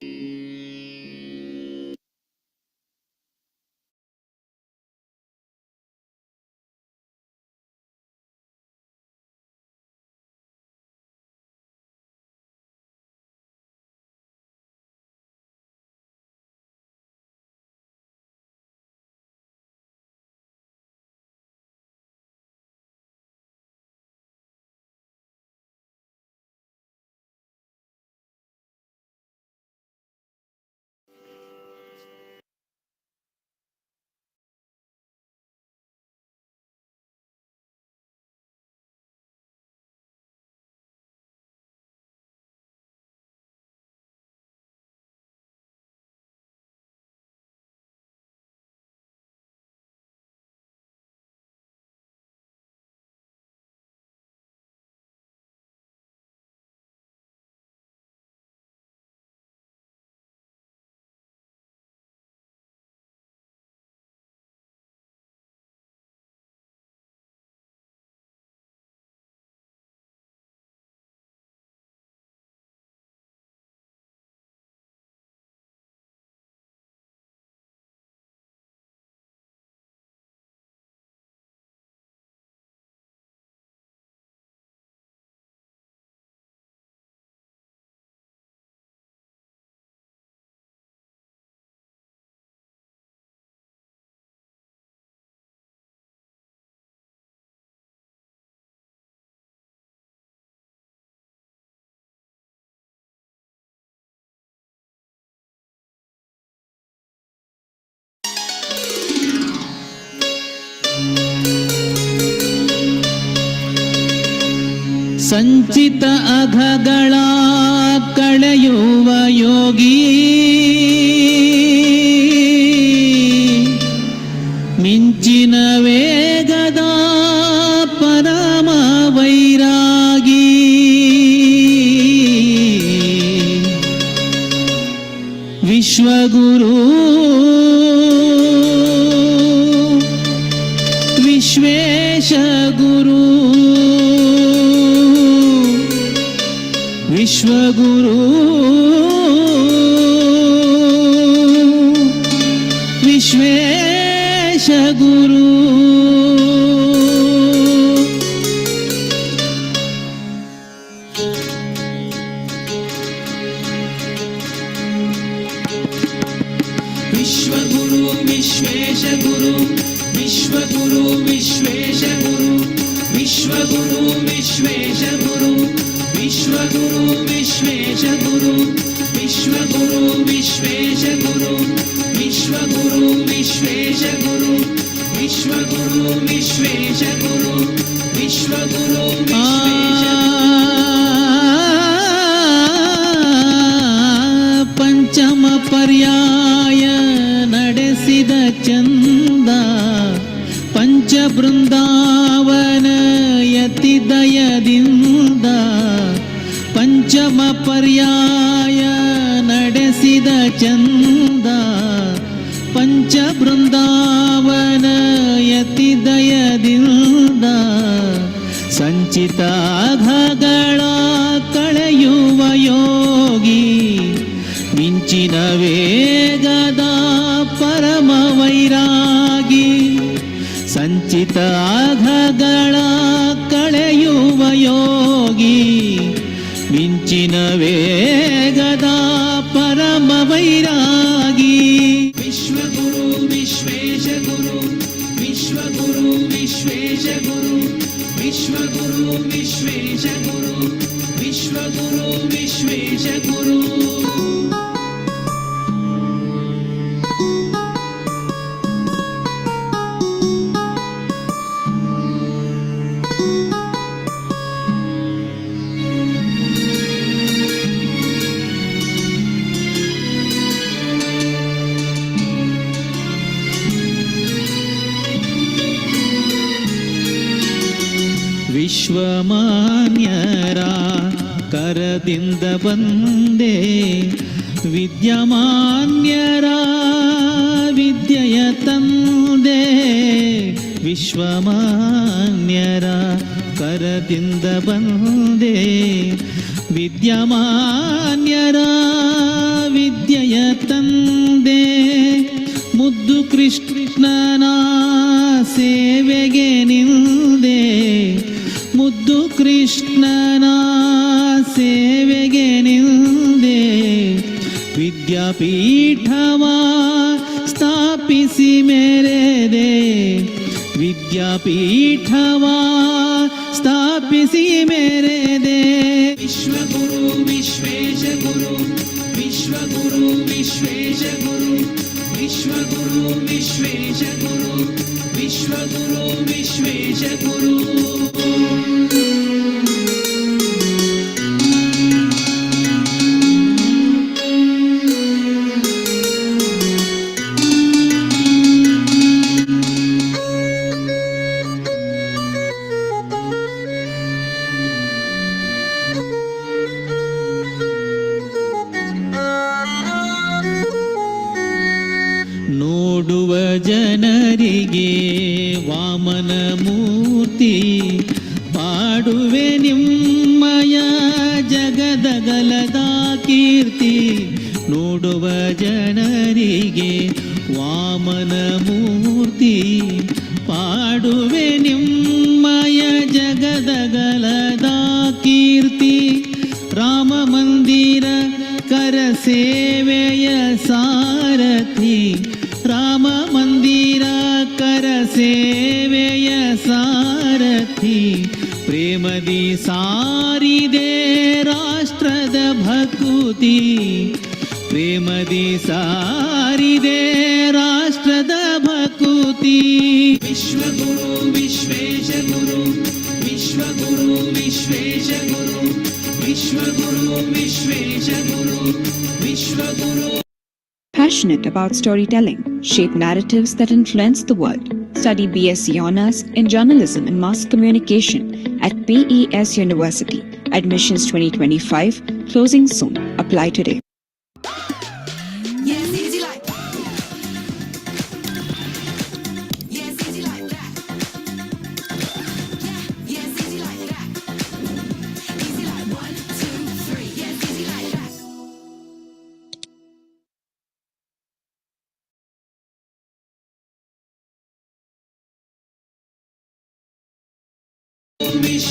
Thank mm -hmm. you. ಸಂಚಿತ ಅಘಗಳ ಕಳೆಯುವ ಯೋಗಿ. ಮಿಂಚಿನ विश्वगुरु विश्वेश गुरु। विश्वगुरु विश्वगुरु विश्वेश गुरु विश्वगुरु विश्वेश गुरु विश्वगुरु ಸಂಚಿತ ಅಘಗಳ ಕಳೆಯುವ ಯೋಗಿ ಮಿಂಚಿನ ವೇಗದ ಪರಮ ವೈರಾಗಿ ಸಂಚಿತ ಅಘಗಳ ಕಳೆಯುವ ಯೋಗಿ ಮಿಂಚಿನ ವೇಗದ गुरु विश्वेश गुरु। ಕರದಿಂದ ಬಂದೆ. ವಿದ್ಯಮಾನ್ಯರ ವಿದ್ಯೆಯ ತಂದೆ. ವಿಶ್ವಮಾನ್ಯರ ಕರದಿಂದ ಬಂದೆ. ವಿದ್ಯಮಾನ್ಯರ ವಿದ್ಯೆಯ ತಂದೆ. ಮುದ್ದು ಕೃಷ್ಣನ ಸೇವೆಗೆ ನಿಂದೆ. ಮುದ್ದು ಕೃಷ್ಣನ ಸೇವೆಗೆ ನಿಂದೆ. ವಿದ್ಯಾಪೀಠವ ಸ್ಥಾಪಿಸಿ ಮೇರೆದೆ. ವಿದ್ಯಾಪೀಠವ ಸ್ಥಾಪಿಸಿ ಮೆರೆದೆ. विश्वगुरु विश्वेश गुरु विश्वगुरु विश्वेश गुरु विश्वगुरु विश्वेश गुरु विश्वगुरु विश्वेश गुरु ನೋಡುವ ಜನರಿಗೆ ವಾಮನ ಮೂರ್ತಿ ಪಾಡುವೆ ನಿಮ್ಮಯ ಜಗದಗಲದ ಕೀರ್ತಿ ನೋಡುವ ಜನರಿಗೆ ವಾಮನ ಮೂರ್ತಿ ಪಾಡುವೆ ನಿಮ್ಮಯ ಜಗದಗಲದ ಕೀರ್ತಿ ರಾಮ ಮಂದಿರ ಕರ ಸೇವೆಯ ಸಾರಥಿ ಸೇವೆಯ ಸಾರಥಿ ಪ್ರೇಮದಿ ಸಾರಿದೆ ರಾಷ್ಟ್ರದ ಭಕುತಿ ಪ್ರೇಮದಿ ಸಾರಿದೆ ರಾಷ್ಟ್ರದ ಭಕುತಿ ವಿಶ್ವಗುರು ವಿಶ್ವೇಶ ಗುರು ವಿಶ್ವಗುರು ವಿಶ್ವೇಶ ಗುರು ವಿಶ್ವಗುರು ವಿಶ್ವೇಶ ಗುರು ವಿಶ್ವಗುರು Passionate about storytelling, shape narratives that influence the world. Study BSc Honours in Journalism and Mass Communication at PES University. Admissions 2025, closing soon. Apply today.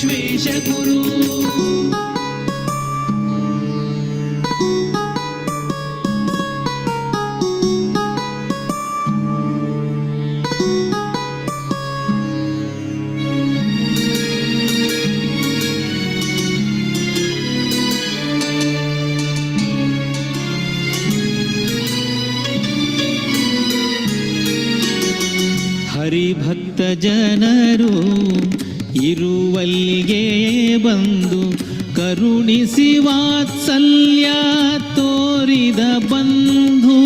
বেশে গুরু ಹರಿಭಕ್ತ ಜನರು ಇರುವಲ್ಲಿಗೆ ಬಂದು ಕರುಣಿಸಿ ವಾತ್ಸಲ್ಯ ತೋರಿದ ಬಂಧು.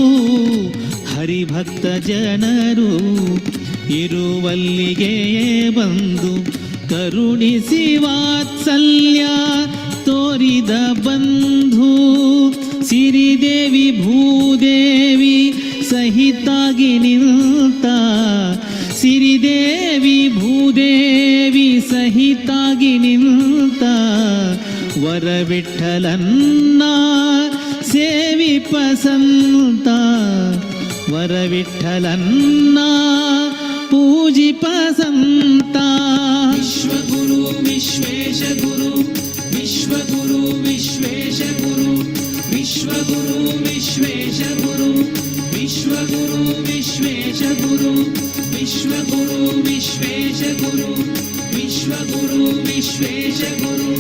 ಹರಿಭಕ್ತ ಜನರು ಇರುವಲ್ಲಿಗೆ ಬಂದು ಕರುಣಿಸಿ ವಾತ್ಸಲ್ಯ ತೋರಿದ ಬಂಧು. ಸಿರಿದೇವಿ ಭೂದೇವಿ ಸಹಿತಾಗಿ ನಿಂತ ಸಿರಿದೇವಿ, ಭೂದೇವಿ ಸಹಿತಾಗಿ ನಿಂತ ವರವಿಠಲನ್ನ ಸೇವಿಪ ಸಂತ ವರವಿಠಲನ್ನ ಪೂಜಿಪ ಸಂತ ವಿಶ್ವಗುರು ವಿಶ್ವೇಶ ಗುರು ವಿಶ್ವಗುರು ವಿಶ್ವೇಶ ಗುರು ವಿಶ್ವಗುರು ವಿಶ್ವೇಶ ಗುರು विश्वगुरु विश्वेश गुरु विश्वगुरु विश्वेश गुरु विश्वगुरु विश्वेश गुरु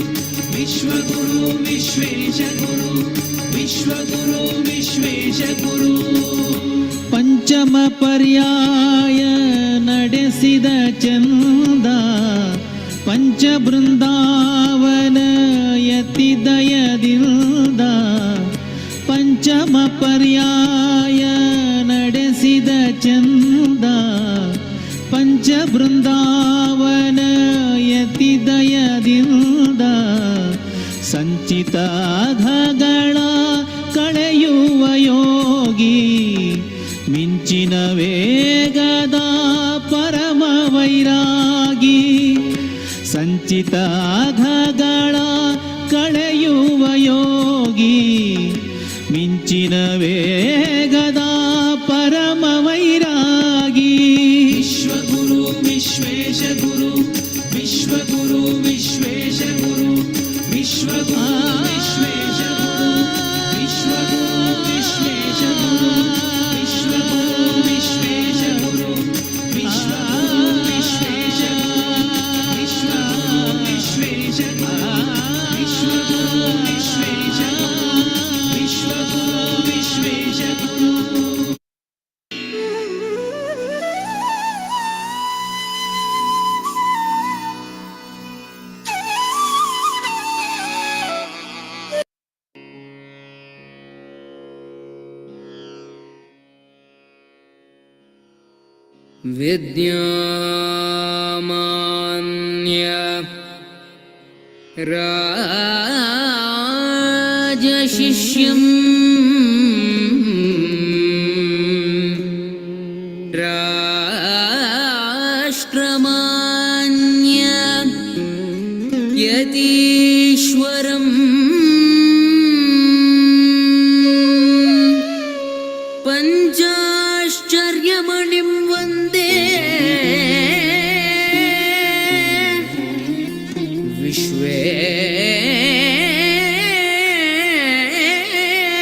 विश्वगुरु विश्वेश गुरु विश्वगुरु विश्वेश गुरु ಪಂಚಮ ಪರ್ಯಾಯ ನಡೆಸಿದ ಚಂದ ಪಂಚ ಬೃಂದಾವನ ಯತಿ ದಯದಿಂದ ಪಂಚಮ ಪರ್ಯಾಯ ನಡೆಸಿದ ಚಂದ ಪಂಚಬೃಂದಾವನ ಯತಿ ದಯದಿಂದ ಸಂಚಿತಾಘಗಳ ಕಳೆಯುವ ಯೋಗಿ ಮಿಂಚಿನ ವೇಗದ ಪರಮ ವೈರಾಗಿ ಸಂಚಿತಾಘಗಳ ಕಳೆಯುವ ಯೋಗಿ ಮಿಂಚಿನ ವೇಗ विद्यामान्य राजशिष्यम्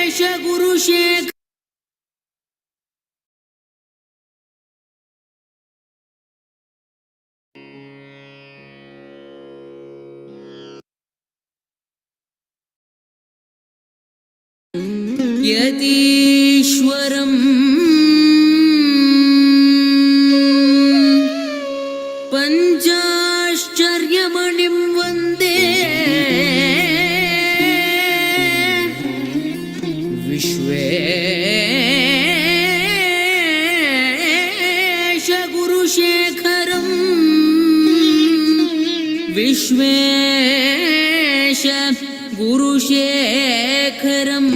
ವಿಶ್ವೇಶ ಗುರು ಶೇಖ ಯತೀ ഗുരുശേഖരം വിശ്വേശ ഗുരുശേഖരം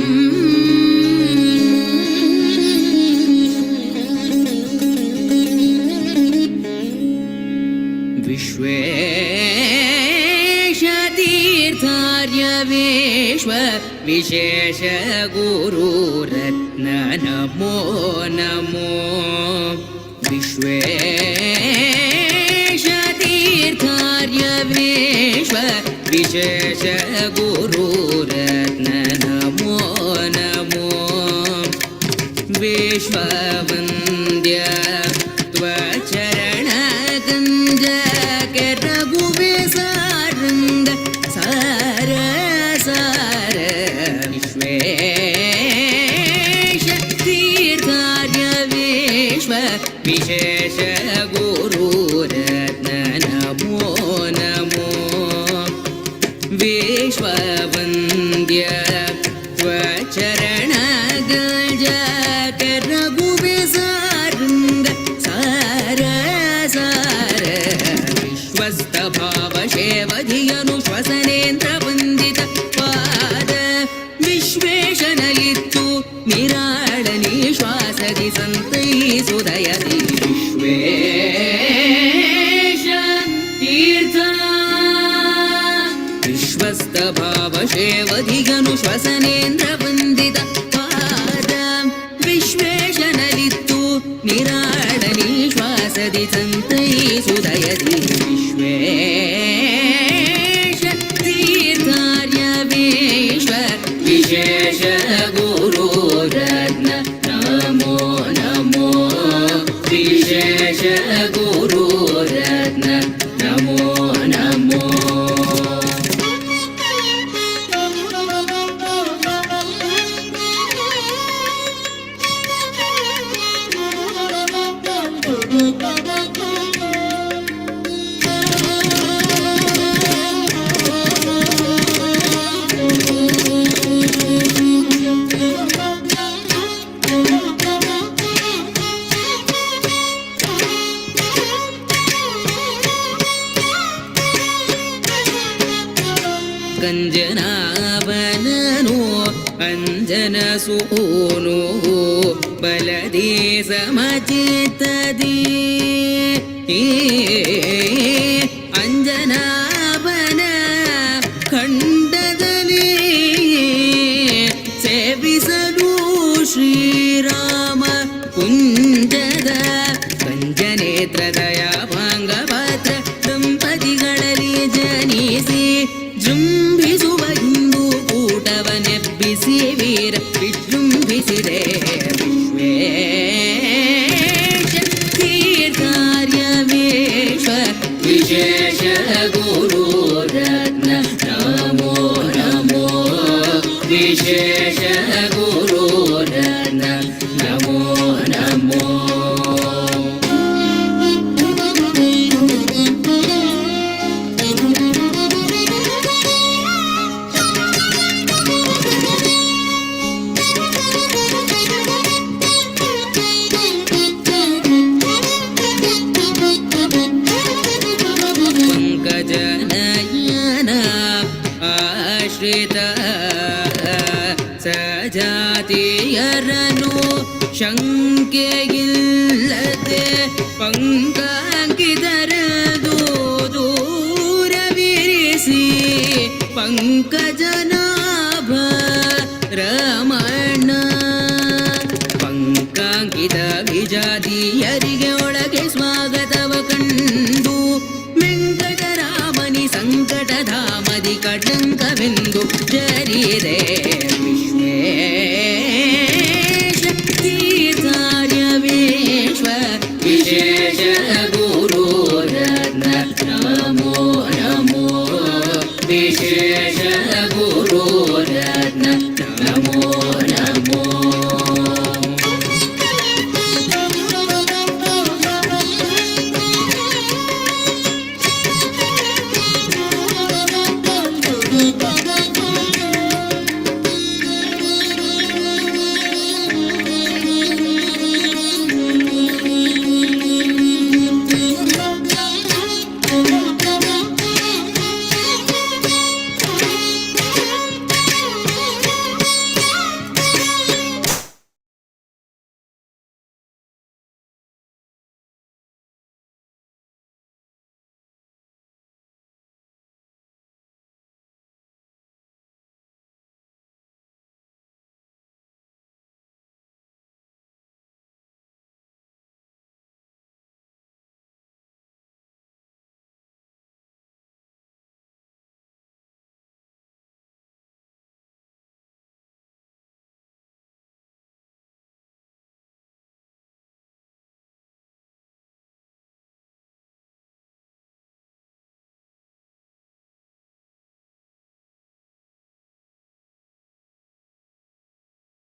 विशेषगुरु न न मो नमो। विश्वेशतीर्थ्यविश्व विशेष गुरुरत् नमो नमो। विश्ववन्द्या वसनेन्द्र वन्दित पादं विश्वेशनलित्तु निराडनिश्वासदि सन्तै सुदयति विश्वे ಸೂನು ಬಲದೇಶ ಮಚಿತದಿ ಅಂಜನಾಭನ ಖಂಡದಲ್ಲಿ ಸೇವಿಸಲು ಶ್ರೀರಾಮ ಕುಂಜ ವಿಜಾತಿಯರಿಗೆ ಒಳಗೆ ಸ್ವಾಗತವ ಕಂಡು ವೆಂಕಟರಾಮನಿ ಸಂಕಟಧಾಮದಿ ಕಟಂಕವೆಂದು ಜರಿದೆ